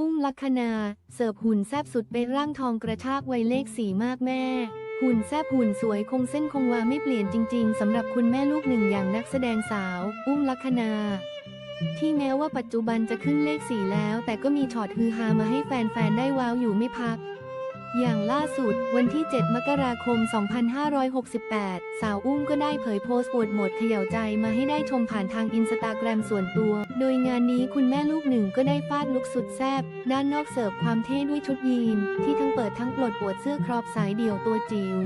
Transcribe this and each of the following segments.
อุ้มลัคนา เสิร์ฟหุ่นแซบสุดเป็นร่างทองกระชากวัยเลขสีมากแม่ หุ่นแซบหุ่นสวยคงเส้นคงวาไม่เปลี่ยนจริง ๆสำหรับคุณแม่ลูกหนึ่งอย่างนักแสดงสาว อุ้มลัคนา ที่แม้ว่าปัจจุบันจะขึ้นเลขสีแล้ว แต่ก็มีช็อตฮือฮามาให้แฟนๆได้ว้าวอยู่ไม่พัก อย่างล่าสุด วันที่ 7 มกราคม 2568 สาวอุ้มก็ได้เผยโพสต์อวดโหมดเขย่าใจมาให้ได้ชมผ่านทางอินสตาแกรมส่วนตัว โดยงานนี้คุณแม่ลูกหนึ่งก็ได้ฟาดลุกสุดแซบด้านนอกเสิร์ฟความเท่ด้วยชุดยีน ที่ทั้งเปิดทั้งปลดปวดเสื้อครอบสายเดี่ยวตัวจิ๋ว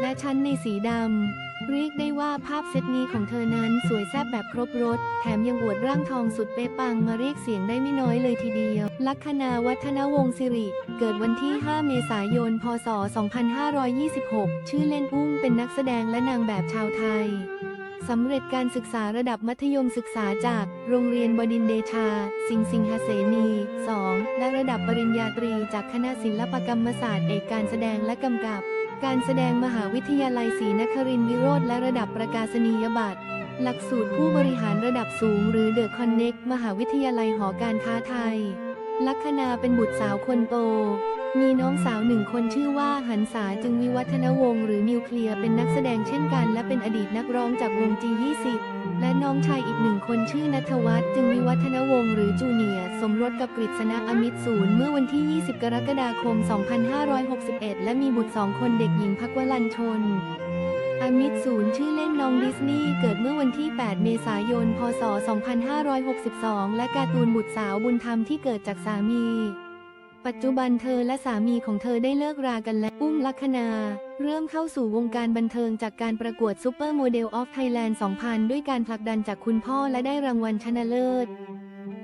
และชั้นในสีดำ เรียกได้ว่าภาพเซตนี้ของเธอนั้นสวยแซ่บแบบครบรถ แถมยังอวดร่างทองสุดเป๊ะปังมาเรียกเสียงได้ไม่น้อยเลยทีเดียว ลัคนาวัฒนวงศิริ เกิดวันที่ 5 เมษายน พศ 2526 ชื่อเล่นอุ้มเป็นนักแสดงและนางแบบชาวไทยสำเร็จการศึกษาระดับมัธยมศึกษาจากโรงเรียนบดินเดชา สิงห์สิงหเสนี 2 และระดับปริญญาตรีจากคณะศิลปกรรมศาสตร์เอกการแสดงและกำกับ การแสดงมหาวิทยาลัยศรีนครินทร์วิโรธและระดับประกาศนียบัตร หลักสูตรผู้บริหารระดับสูงหรือเดอะคอนเน็กมหาวิทยาลัยหอการค้าไทย ลัคนาเป็นบุตรสาวคนโต มีน้องสาวหนึ่งคนชื่อว่าหันษาจึงวิวัฒนวงศ์หรือนิวเคลียร์เป็นนักแสดงเช่นกัน และเป็นอดีตนักร้องจากวง G20 และน้องชายอีกหนึ่งคนชื่อนัทวัฒน์จึงวิวัฒนวงศ์หรือจูเนียสมรสกับกฤษณะอมิตรศูนย์เมื่อวันที่ 20 กรกฎาคม 2561 และมีบุตรสองคนเด็กหญิงพักวลันชนอมิตรศูนย์ชื่อเล่นน้องดิสนีย์เกิดเมื่อวันที่ 8 เมษายน พศ 2562 และการ์ตูนบุตรสาวบุญธรรมที่เกิดจากสามี ปัจจุบันเธอและสามีของเธอได้เลิกรากันและอุ้มลัคนา เริ่มเข้าสู่วงการบันเทิงจากการประกวดซูเปอร์โมเดลออฟไทยแลนด์ 2000 ด้วยการผลักดันจากคุณพ่อและได้รางวัลชนะเลิศ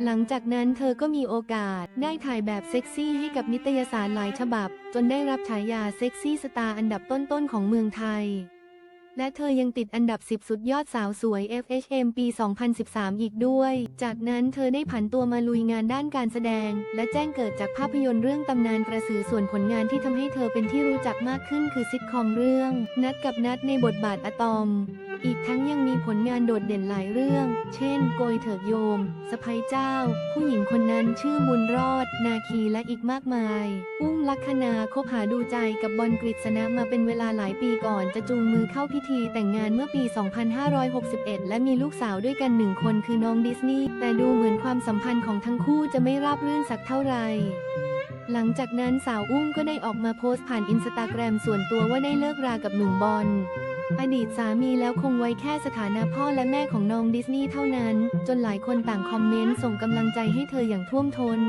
หลังจากนั้นเธอก็มีโอกาสได้ถ่ายแบบเซ็กซี่ให้กับนิตยสารหลายฉบับ จนได้รับฉายาเซ็กซี่สตาร์อันดับต้นๆของเมืองไทย และเธอยังติดอันดับ 10 สุดยอดสาวสวย FHM ปี 2013 อีกด้วย จากนั้นเธอได้ผันตัวมาลุยงานด้านการแสดง และแจ้งเกิดจากภาพยนตร์เรื่องตำนานกระสือส่วนผลงานที่ทำให้เธอเป็นที่รู้จักมากขึ้นคือซิทคอมเรื่อง นัดกับนัดในบทบาทอะตอม อีกทั้งยังมีผลงานโดดเด่นหลายเรื่อง เช่น โกยเถิดโยมสะพ้ยเจ้า ผู้หญิงคนนั้นชื่อบุญรอด นาคีและอีกมากมาย อุ้มลักคนาคบหาดูใจกับบอลกฤษณะมาเป็นเวลาหลายปีก่อนจะจูงมือเข้าพิธีแต่งงานเมื่อปี 2561 และมีลูกสาวด้วยกันหนึ่งคนคือน้องดิสนีย์ แต่ดูเหมือนความสัมพันธ์ของทั้งคู่จะไม่ราบรื่นสักเท่าไหร่ หลังจากนั้นสาวอุ้มก็ได้ออกมาโพสต์ผ่านอินสตาแกรมส่วนตัวว่าได้เลิกรากับหนุ่มบอล อดีตสามีแล้วคงไว้แค่สถานะพ่อและแม่ของน้องดิสนีย์เท่านั้น จนหลายคนต่างคอมเมนต์ส่งกำลังใจให้เธออย่างท่วมทน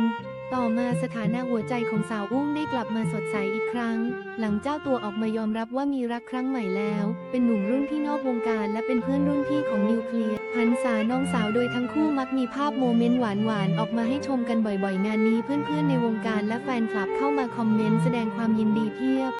ต่อมาสถานะหัวใจของสาวอุ้มได้กลับมาสดใสอีกครั้ง หลังเจ้าตัวออกมายอมรับว่ามีรักครั้งใหม่แล้ว เป็นหนุ่มรุ่นพี่นอกวงการและเป็นเพื่อนรุ่นพี่ของนิวเคลียร์หันสาน้องสาวโดยทั้งคู่มักมีภาพโมเมนต์หวานๆออกมาให้ชมกันบ่อยๆ งานนี้เพื่อนๆในวงการและแฟนคลับเข้ามาคอมเมนต์แสดงความยินดีเพียบ